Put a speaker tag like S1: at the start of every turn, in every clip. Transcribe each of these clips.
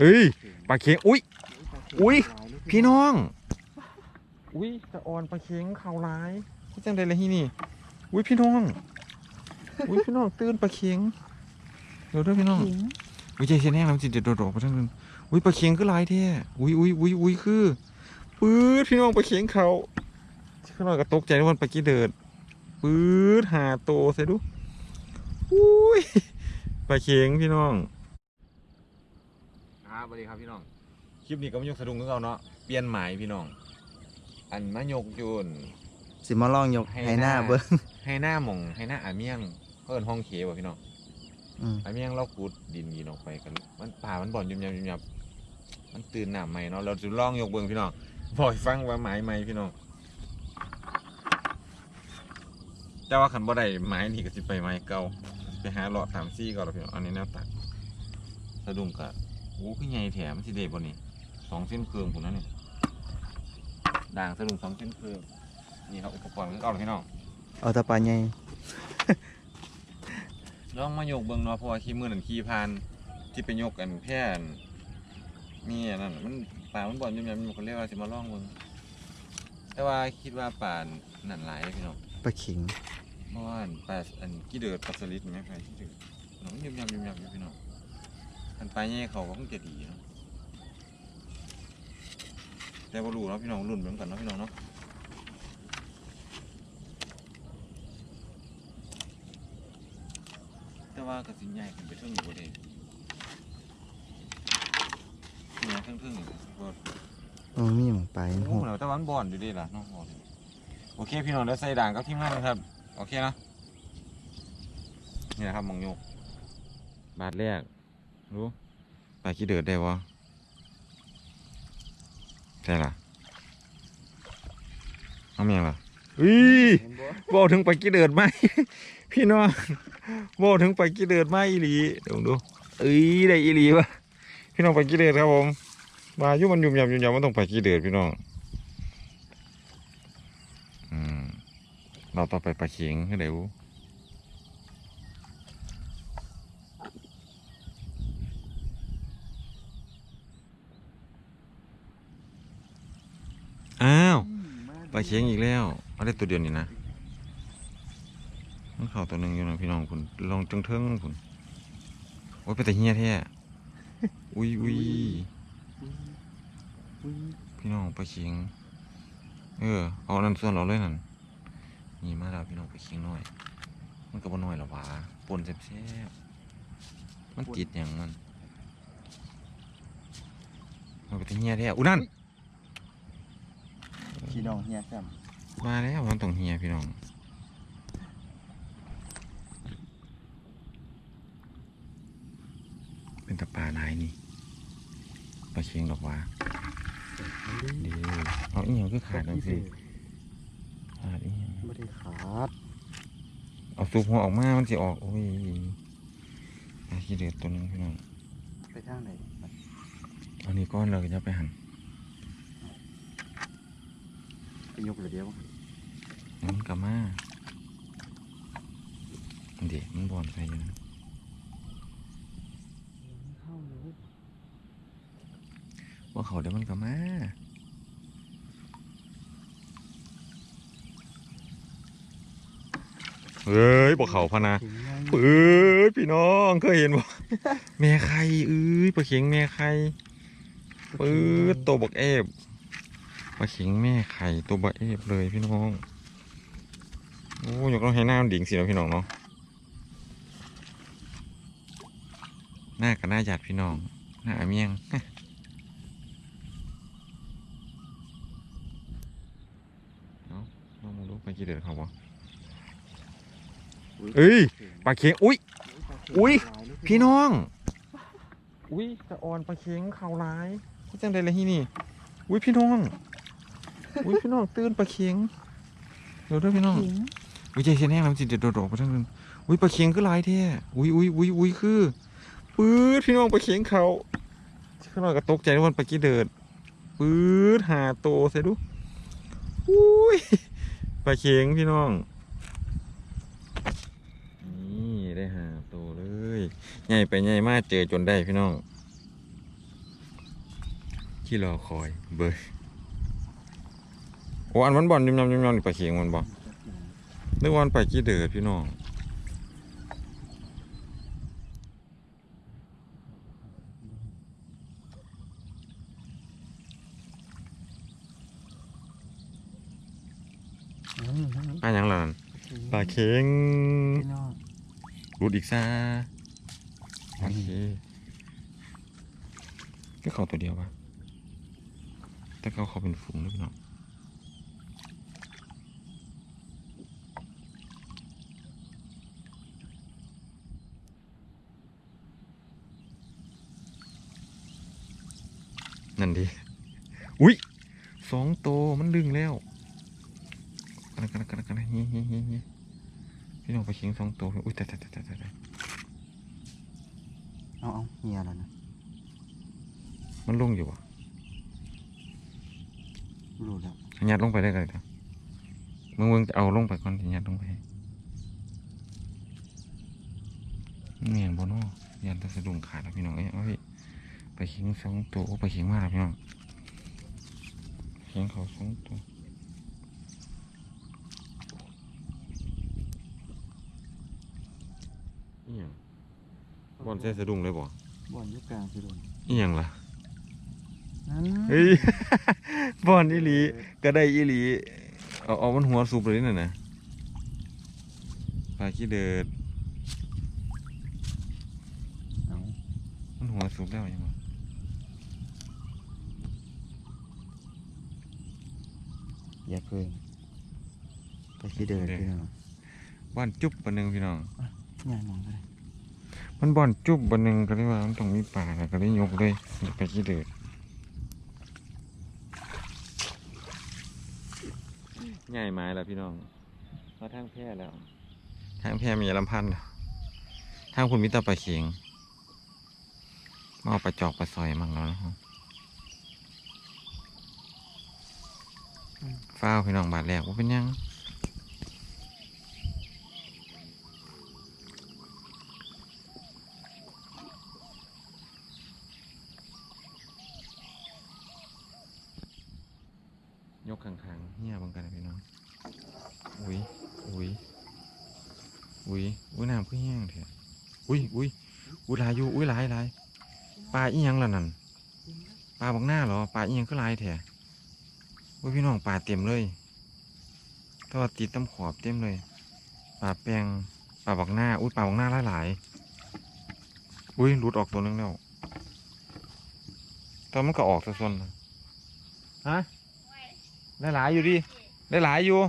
S1: เอ้ยปลาเค็งอุ้ยอุ๊ยพี่น้อง อุ้ยตะออนปลาเค็งเข่าร้ายพี่จังไดเลยที่นี่อุ้ยพี่น้องอุ้ยพี่น้องตื่นปลาเค็งเดี๋ยวเด้วยพี่น้องอุ้ยใจเสียแน่แล้วมันจิตเด็ดโดดออกไปทั้งนึงอุ้ยปลาเค็งคือหลายแท้อุ้ยอุ้ยอุ้ยอุ้ยคือปื๊ดพี่น้องปลาเค็งเขาขึ้นมากระตกใจทุกคนปลากี้เดิดปื๊ดหาโตใส่ดูอุ้ยปลาเค็งพี่น้อง ครับสวัสดีครับพี่น้อง คลิปนี้ก็มายกสะดุ้งของเราเนาะ เปลี่ยนหมายพี่น้อง อันมายกจูน
S2: สิมาลองยก
S1: ให้
S2: ให้ห
S1: ห
S2: น้า
S1: น้า
S2: เบิ้ง
S1: ให้หน้าหมองให้หน้าอาเมียงเพิ่นห้องเขว่ะพี่น้อง
S2: อืม
S1: อาเมียงเราขุดดินยีนออกไปกัน มันป่ามันบ่อนยุ่มยำยุ่มยำมันตื่นหน้าใหม่เนาะ เราจะลองยกเบิ่งพี่น้องบ่อยฟังว่าหมายใหม่พี่น้อง แต่ว่าขันบ่ได้หมายนี่ก็สิไปไม้เก่า ไปหาเลาะตามซี่ก่อนแล้วพี่น้อง อันนี้แนวตัดสะดุ้งกะโอ้คือใหญ่แถมนสิเดบ่นี่สองเส้นเครื่องผมนั่นนี่ด่างสะดุ้งสองเส้นเครื่องนี่ครับอุปกรณ์ของเก่าแล้วพี่น้อง
S2: เอาแตะปลาใหญ่
S1: ลองมายกเบิ่งเนาะเพราะว่าขี่มือนั่นขี่ผ่าน ที่ไปยกกันแพ่นนี่อันนั่นมันป่ามันบ่อนยุ่มยำมันก็เรียกว่าสิมาลองเบิ่งแต่ว่าคิดว่าป่านั่นหลายเลยพี่น้อง
S2: ปลาขิง
S1: เพราะว่าอันป่าอันกี่เดือดปลาสลิดไหมไปที่เดือดน้องยุ่มยำยุ่มยำอยู่พี่น้อง อันปลาใหญ่เขาก็คงจะดีเนาะแต่บ่รู้เนาะพี่น้องรุ่นเหมือนกันเนาะพี่น้องเนาะแต่ว่าก็สิใหญ่ขึ้นไปเท่าอยู่บ่ได้เนี่ยเครื่องๆนี่ก็
S2: มันมีหมองไป
S1: โอ้โหเราตะวันบอนอยู่ดีล่ะน้องบอกโอเคพี่น้องเดี๋ยวใส่ด่างกับทีมงานนะครับโอเคนะนี่นะครับมองโยกบาทแรก รู้ไปกี่เดือดได้วะใช่ล่ะเอาเมียงล่ะอุ้ยบอกถึงไปกี่เดือดไหมพี่น้องบอกถึงไปกี่เดือดไหมอีหลีเดี๋ยวดูเอ้ยได้อีหลีวะพี่น้องไปกี่เดือดครับผมมาอยุ่มันยุ่มยำยุ่มยำมันต้องไปกี่เดือนพี่น้องอืมเราต่อไปปลาเข็งให้เดี๋ยว อ้าวปลาเข็งอีกแล้วเอาได้ตัวเดียวนี่นะมันเข่าตัวหนึ่งอยู่นะพี่น้องคุณลองจังเทิงคุณโอ้ยไปแต่เฮียแท้อุ้ยอุ้ยพี่น้องไปเคียงเออเอานั่นส่วนเราเลยนั่นนี่มาแล้วพี่น้องไปเคียงหน่อย มันก็บ่น้อยหรอวะปนแซ่บๆมันติดอย่างมันมันไปที่เฮียแท้อุ้ยนั่น
S2: พี่น้องเฮียซ้
S1: มาแล้วมันต้องเฮียพี่น้องเป็นตะปลาลายนี่ปลาเคียงดอกหว่าดีเอาอีหยังคือขาดจังสิขาดอีหยัง
S2: ไม่ได้ขาด
S1: เอาสูบหัวออกมามันสิออกโอ้ยไอ้ขี้เดือดตัวหนึงพี่น้อง
S2: ไปทางไหน
S1: เอานี่ก้อนเลยจะไปหัน
S2: ไป ยกเลยเดียว
S1: มันกลับมาเดี๋ยวมันบอนใส่อยู่นะว่าเขาเดี๋ยวมันกลับมาเฮ้ยบอกเขาพะนะเอ้ยพี่น้องเคยเห็นบ่แม่ไข่เอ้ยปลาเข็งแม่ไข่ปื๊ดตัวบักเอฟ ปลาเข็งแม่ไข่ตัวบักเอฟเลยพี่น้อง โอ้ยกต้องให้หน้าดิ่งสินะพี่น้องเนาะ หน้ากับหน้าหยาดพี่น้อง หน้าอเมียงเอาลองมาดูไปกี่เดือนเขาบ่เอ้ยปลาเค็งอุ้ย อุ๊ยพี่น้อง อุ้ยตะออนปลาเค็งเข่าร้ายจังไดเลยที่นี่ อุ้ยพี่น้อง อุ้ยพี่น้องตื่นปลาเค็งเดี๋ยวเด้วยพี่น้องวิจัยเชนแห้งแล้วมันจิเด็ดโดดออกไปทั้งนึงอุ้ยปลาเค็งคือหลายแท้อุ้ยอุ้ยอุ้ยอุ้ยคือปื๊ดพี่น้องปลาเค็งเขาขึ้นมากระตกใจทุกคนปลากี้เดิดปื๊ดหาโตใส่ดูอุ้ยปลาเค็งพี่น้องนี่ได้หาโตเลยใหญ่ไปใหญ่มากเจอจนได้พี่น้องที่รอคอยเบย โอ้อันมันบอลยำยำยำยำนี่ปลาเข็งมันบอกนึกว่ามันไปกี่เดือดพี่น้อง
S2: อืมอืม
S1: ปลาหยังล่ะนั่นปลาเข็งรูดอีกซะโอเคก็เขาตัวเดียวปะแต่เขาเขาเป็นฝูงด้วยพี่น้อง นั่นดิอุ้ยสองโตวมันดึงแล้วกันกันกันกันเฮ้ยเฮ้ยเฮ้ยเฮ้ยพี่น้องไปเชียงสองตัวอุ้ยแต่แต่แต่แต่แต่
S2: เอาเอาเฮียแล้วนะ
S1: มันลงอยู่วะ
S2: รู้แล้ว
S1: ยัดลงไปได้เลยเถอะมึงมึงจะเอาลงไปก่อนที่ยัดลงไปเมียนบนอยันแตะสะดุ้งขาดแล้วพี่น้องเอ้ยเอาพี่ ไปเขียงสองตัวโอ้ไปเขียงมากแล้วพี่น้องเขียงเขาสองตัวอีหยังบอลใส่สะดุ้งเลยบ่
S2: บอลอยุกลางพี่โดน
S1: อีหยังล่ะ
S2: นั่น
S1: เฮ้ยบอลอีหลีก็ได้อีหลีเอาเอามันหัวสุบเลยนั่นนะปลาขี้เดิด
S2: เอา
S1: มันหัวสุบแล้วยังไง
S2: อย่าเพิ่งไปขี้เดินพี่น้อง
S1: บอลจุบบันหนึ่งพี่น้อง
S2: ง่ายมองไปเลย
S1: มันบอลจุบบันหนึ่งก็เลยว่ามันต้องมีปลาแล้วก็เลยยกเลยไปขี้เดิดง่ายไม้แล้วพี่น้องมาทางแพร่แล้วทางแพร่มีลำพันธ์แล้วทางคุณมิตรปลาเข็งมาเอาปลาจอกปลาซอยมั่งแล้วนะครับ ฟ้าวพี่น้องบาทแรกว่าเป็นยังยกข้างๆเฮียบังกันพี่น้อง อุ้ย อุ้ย อุ้ย อุ้ยน้ำก็แห้งเถอะอุ้ย อุ้ย อุ้ยลายอยู่ อุ้ยลายลายปลาอีหยังล่ะนั่น ปลาบักหน้าเหรอ ปลาอีหยังก็ลายแถอะ อุ้ยพี่น้องปลาเต็มเลยถ้าว่าติดต้ำขอบเต็มเลยปลาแปงปลาบักหน้า อุ้ยปลาบักหน้าหลายหลายๆอุ้ยหลุดออกตัวนึงแล้วตอนมันก็ออกซะส่วนนะฮะได้หลายอยู่ดิได้หลายอยู่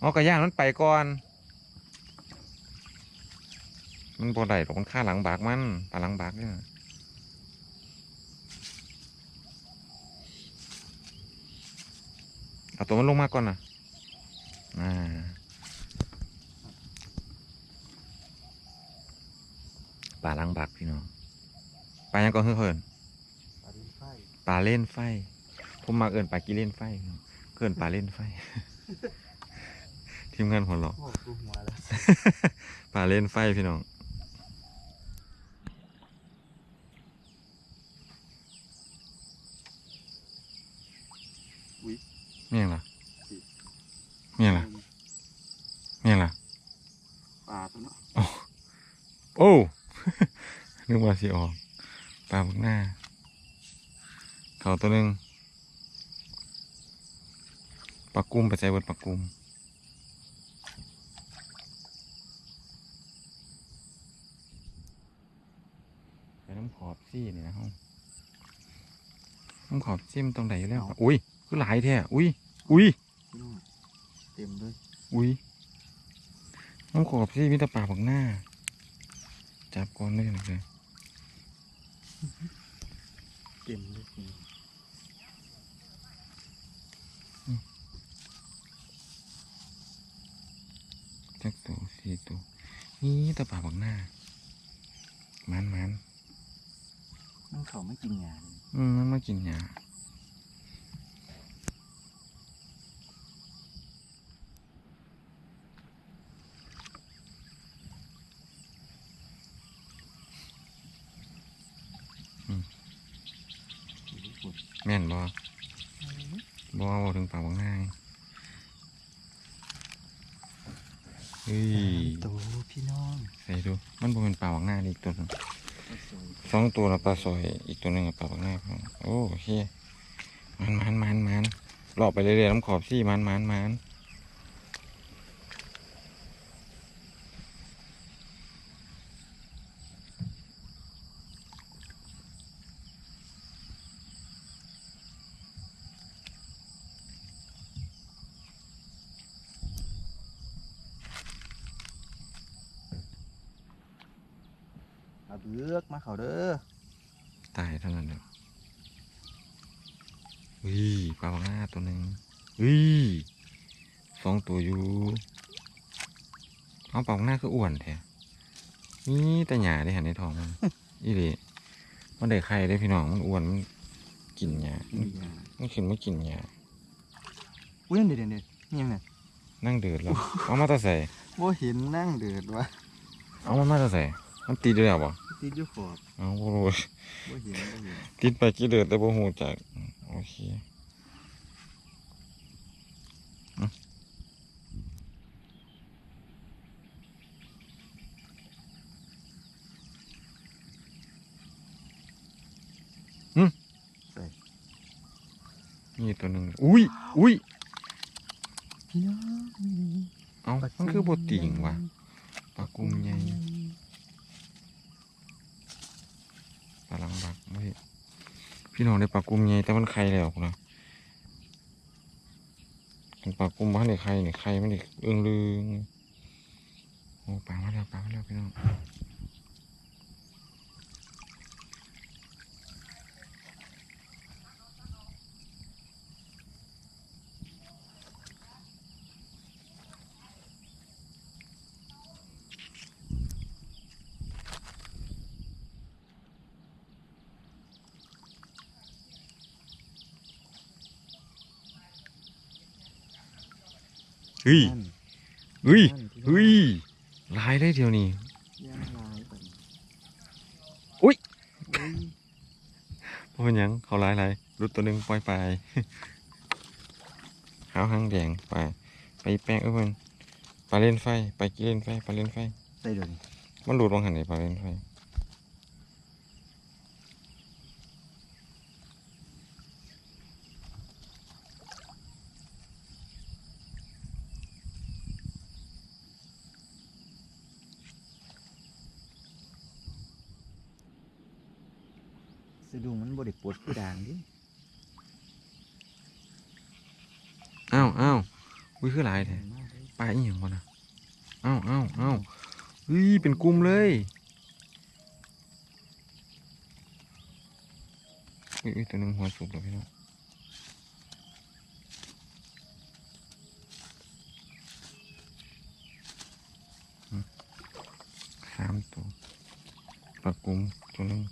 S1: เอากระย่างมันไปก่อน มันบ่ได้หรอกมันฆ่าหลังบากมันปลาหลังบากเนี่ยเอาตัวมันลงมาก่อนนะอ่าปลาหลังบากพี่น้อง ปลายังก็เฮือเฮิน
S2: ปลาดินไฟ
S1: ปลาเล่นไฟ ผมมาเอินปลากีเล่นไฟ เกินปลาเล่นไฟ ทีมงานหัวเราะ
S2: โอ้กูหัวแล้ว
S1: ปลาเล่นไฟพี่น้อง เมี่ยงล่ะเมี่ยงล่ะเมี่ยงล่ะ
S2: ปลาตัวเนาะ
S1: โอ้นึกว่าสิออกปลาบักหน้า เขาตัวหนึ่งปลากุ้มไปใส่เบิดปลากุ้มไปน้ำขอบซี่นี่นะห้องน้ำขอบซี่มันตรงไหนอยู่แล้ว อุ้ย คือหลายแท้อุ้ยอุ้ย
S2: พี่น้องเต็มเลย
S1: อุ้ยน้ำขอบซี่มีแต่ปลาบักหน้า จับก่อนเลยนะเลย
S2: เต็มเลยพี่น้อง
S1: จักตัวสี่ตัวนี่แต่ปลาบักหน้ามันมัน
S2: มันเขาไม่กินยาเลย
S1: อืมมันมากินหญ้า แม่นบ่บ่บ่ถึงปากบางนางเฮ้ย
S2: โตพี่น้อง
S1: ใส่ดู มันบ่เป็นปลาบางนางอีกตัวหนึงสองตัวละปลาซอยอีกตัวหนึงกับปลาบางนางครับโอ้โอเคมันมันมันมันรอบไปเรื่อยๆน้ำขอบซี่มันมันมัน
S2: เอาเบือกมาเขาเด้อ
S1: ตายเท่านั้นเดียววิปลาบางนางตัวหนึ่งวิสองตัวอยู่เอาปลาบางนางคืออ้วนแท้นี่แต่หยาได้หันในท้องมันอีหลีมันได้ไข่ได้พี่น้องมันอ้วนมันกินหยามัน
S2: นี่อะ
S1: มันขึ้นไม่กินหยา
S2: อุ้ยเดี๋ยวเดี๋ยวเดี๋ยวนี่ยังไง
S1: นั่งเดือดแล้วเอามาแตาใส่
S2: บ่เห็นนั่งเดือดวะ
S1: เอามันมาแตาใส่มันตีเดือดบ่
S2: ติดอยู่ขอบ
S1: เอาบ่รู้
S2: บ่เห็นบ่เห็น
S1: ติดไปกี่เดือดแต่บ่ฮู้จักโอเคอืม
S2: ใส่
S1: นี่ตัวหนึงอุ้ยอุ้ย
S2: พี่น้อง
S1: เอามันคือบ่ติ่งว่ะปลากุ้งใหญ่ ปลาลังบักเฮ้ยพี่น้องได้ปลากุ้มไงแต่มันไข่แล้วนะปลากุ้มบ้านในไข่นี่ไข่มันนี่เอื้องลึงโอ้ปลามาแล้วปลามาแล้วพี่น้อง ฮ้ย
S2: นั่น
S1: เฮ้ย
S2: นั่นพี่น้อง
S1: เฮ้ยลายได้เดียวนี่
S2: ย่างลายไป
S1: อุ๊ย
S2: อุ้ย
S1: เพราะเป็นหยังเขาลายลายรุดตัวหนึ่งปล่อยไปขาวหางแดงไปไปแป้งเอ้ยเพิ่นปลาเล่นไฟไปกี่เล่นไฟปลาเล่นไฟ
S2: ใส่เดี๋ยวนี้
S1: มันหลุดวางหันไหนปลาเล่นไฟ
S2: ดุงมันบ่ได้ปวดคือด่างดิ
S1: อ้าวอ้าวอุ้ยคือหลายแท้ปลาอีหยังวะนะอ้าวอ้าวอ้าวเฮ้ยเป็นกลุ่มเลยอุ้ยตัวหนึงหัวสุกแล้วพี่น้องสามตัวปลากลุ่มตัวหนึง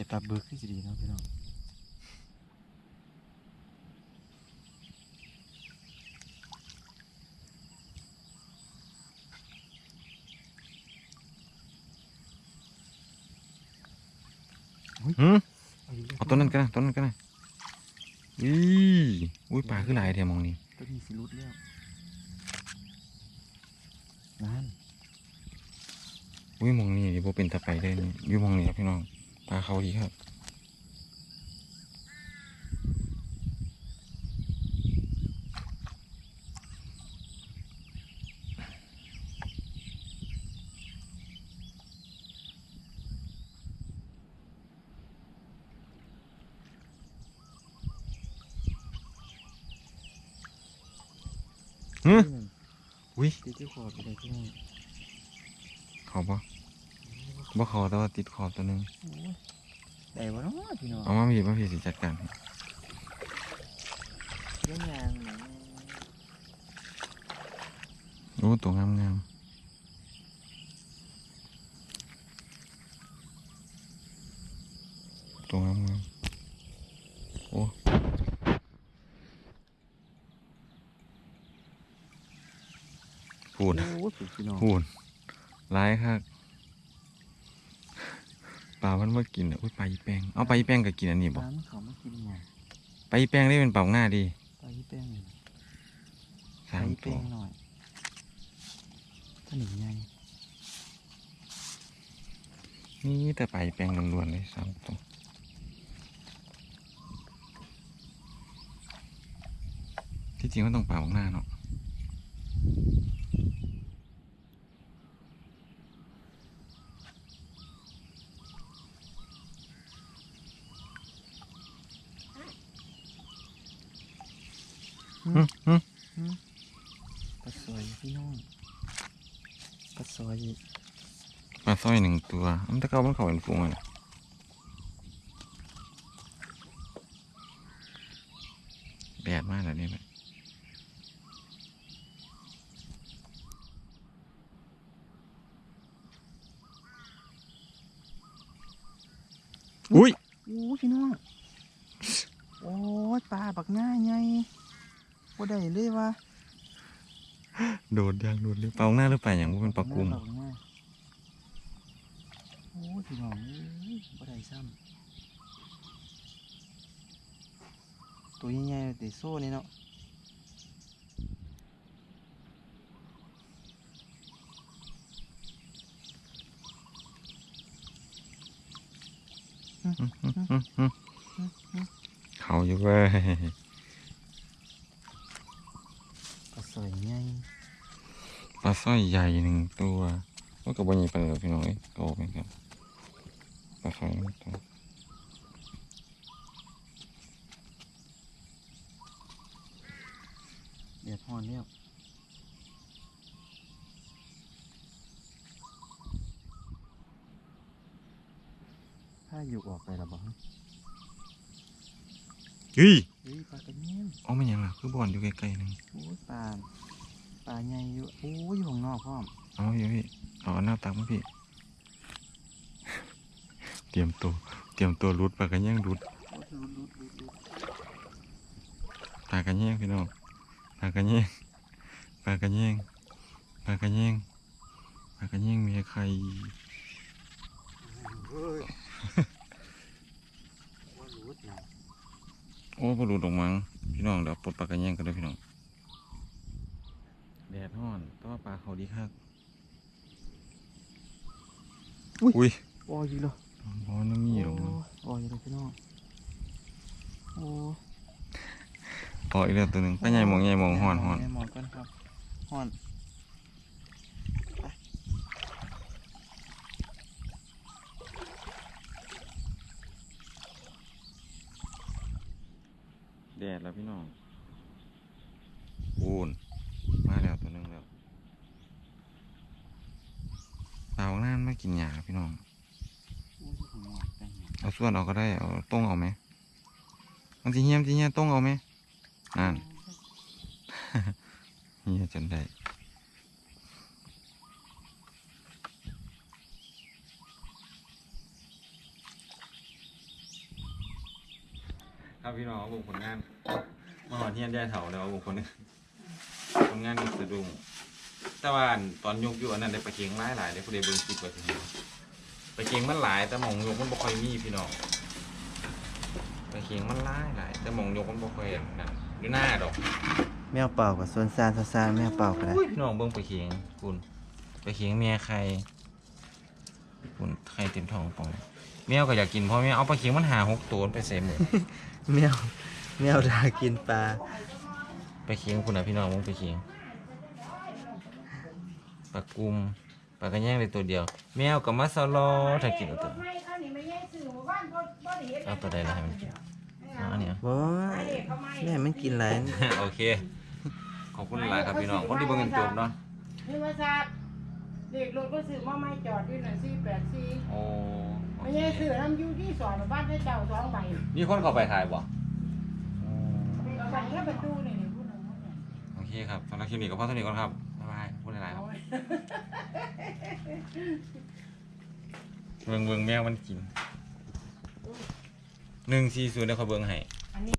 S2: แต่ปลาบึกที่สิดีเนาะพี่น้อง
S1: หืม
S2: เอาอีกแล้ว
S1: เอาตัวนั้นกันนะตัวนั้นกันนะอุ้ยอุ้ยปลาคือหลายแท้มองนี้
S2: ตัวนี้สิรุดแล้วนั่น
S1: อุ้ยมองนี่ดิโบเป็นตะไปได้นี่อยู่มองนี่ครับพี่น้อง ปลาเขาดีครับหืมอุ้ย
S2: ติดที่คอไปเลยพี่น้อง
S1: เขาปะบ่เขาแต่ว่าติดขอบตัวหนึง
S2: โอ้ย ได้บ่เนาะพี่น้อง
S1: เอามาพี่มาพี่สิจัดการ
S2: เรื่องงานนะ
S1: โอ้ตัวงามงามตัวงามงาม
S2: โอ้พูน
S1: พูนร้ายครับ ปลามันมากินอะอุ้ยปลาอีแปงเอาปลาอีแปงก็กินอันนี้บ่
S2: ปลามันเขามากินหยัง
S1: ปลาอีแปงได้เป็นเป่าง่าดี
S2: ปลายี่แป้งนี่
S1: สาม
S2: ปล
S1: ตัว
S2: แป้งหน่อยถ้าหนึ่งไง
S1: นี่แต่ปลาอีแปงล้วนๆเลยสามตัวที่จริงมันต้องเป่าง่าเนาะ หึหึ
S2: ปลาซอยพี่น้องปลาซอยอีก
S1: ปลาสร้อยหนึ่งตัวอันตะเกามันเขาเป็นฝูงอะแดดมากเลยนี่แหละอุ้ย
S2: โอ้พี่น้อง โอ้ยปลาบักหน้าไง บ่ได้เลยวะ
S1: โดดยางโดดเลยเปล่าหน้าหรือเปล่าอย่างว่าเป็นปลากุม
S2: บักหน้าโอ้ยพี่น้องเอ้ยบ่ได้ซ้ำตัวใหญ่ๆแต่โซ่นี่เนาะ
S1: อื้อหืออื้อหือเขาอยู่เว้ย
S2: ปลาซ อยใหญ่
S1: ปลาสร้อยใหญ่หนึ่งตัวว่ากับบนใหญ่ปลาเหลือพี่น้องเอ้ยโตเป็นกันปลาสร้อยหนึ่งตัว
S2: เดือดร้อนแล้วถ้าอยู่ออกไปแล้วบ่ ฮะ
S1: เฮ้ย
S2: เฮ้ยปลากระเนียน
S1: เอาไม่ยังล่ะคือบอลอยู่ไกลๆหนึง
S2: โอ้ยปลาปลาใหญ่อยู่โอ้ยอยู่ข้างนอกพร้อม
S1: เอาอยู่พี่เอาหน้าตักมาพี่ เตรียมตัวเตรียมตัวรุดปลากันแย่งรุด
S2: โอ้ยลุ้นลุ้นลุ้นลุ้น
S1: ปลากันแย่งพี่น้องปลากันแย่งปลากันแย่งปลากันแย่งปลากันแย่งเมียใคร
S2: เฮ้ยว่าลุ้นนะ
S1: โอ้พอรุดออกมัง พี่น้องเดี๋ยวปลดปลากันแย่งกันด้วยพี่น้อง แดดร้อนแต่ว่าปลาเขาดีคักอุ้ย
S2: โอ้ยอยู่เลย
S1: บอลน้ำมีหรอ
S2: โอ้
S1: มั้ง
S2: ยโอ้ยอยู่เลยพี่น้องโอ้ย
S1: พออีกแล้วตัวหนึ่งไปใหญ่มองใหญ่มองห่อนห่อน
S2: ใหญ่มองกันครับห่อน
S1: แดดแล้วพี่น้องปูนมาแล้วตัวหนึ่งแล้วเต่าหน้านมากินหญ้าพี่น้อง เอาส่วนเอาก็ได้ เอาต้งเอาไหมมันสีเงี้ยมสิเงี้ยต้งเอาไหมนั่นเงี้ยจนได้ ครับพี่น้องเอาบุผลงานมาหอดเฮี้ยนได้เถาแล้วเอาบุผลผลงานนี่สะดุ้งแต่ว่าอันตอนยกอยู่อันนั้นได้ปลาเค็งหลายหลายได้ผู้ใดเบิ่งคลิปไว้ทีนี้ปลาเค็งมันหลายแต่หมองยกมันบ่ค่อยมีพี่น้องไปเคียงมันหลายหลายแต่หมองยกมันบ่ค่อยนั่นอยู่หน้าดอก
S2: แมวเป่ากับสวนซานซานแมวเป่ากัน
S1: อุ้ยน้องเบิ่งไปเคียงคุณไปเคียงเมียใครคุณใครเต็มท้องปอง เมียก็อยากกินเพราะเมียเอาไปเคียงมันหาหกตัวมันไปใส่หมือ
S2: แมวแมวดากินปลา
S1: ไปเคียงคุณนะพี่น้องมึงไปเคียงปลากุมปลากระแยงเลยตัวเดียว แมวกับมาซาลอถ้ากินเอาตัวเอาตัวใดละให้มันกินเอาอันเนี้ย
S2: บ่แม่มันกินหลาย
S1: โอเคขอบคุณหลายครับพี่น้องคนที่เบิ่งกันจบเนาะ
S3: นี่มาทราบเด็กรถก็ซื้อมาไม่จอดอยู่หน่อยสี่แปดสี่
S1: โอ้
S3: ไม่ใช่ซื้อน้ำอยูที่สอนบ้านให้เจ้าสองใบ
S1: มีคนเข้าไปถ่ายบ่
S3: ใส่แล้วประตูนี่นี่พูดหนึ่ง
S1: โอเคครับสำหรับคลิปนี้ก็พอเท่านี้ก่อนครับบ๊ายบายพูดอะไรครับเบิ่งเบิ่งแมวมันกินหนึ่งสี่ศูนย์เดี๋ยวเขาเบิ่งให้
S3: อันนี้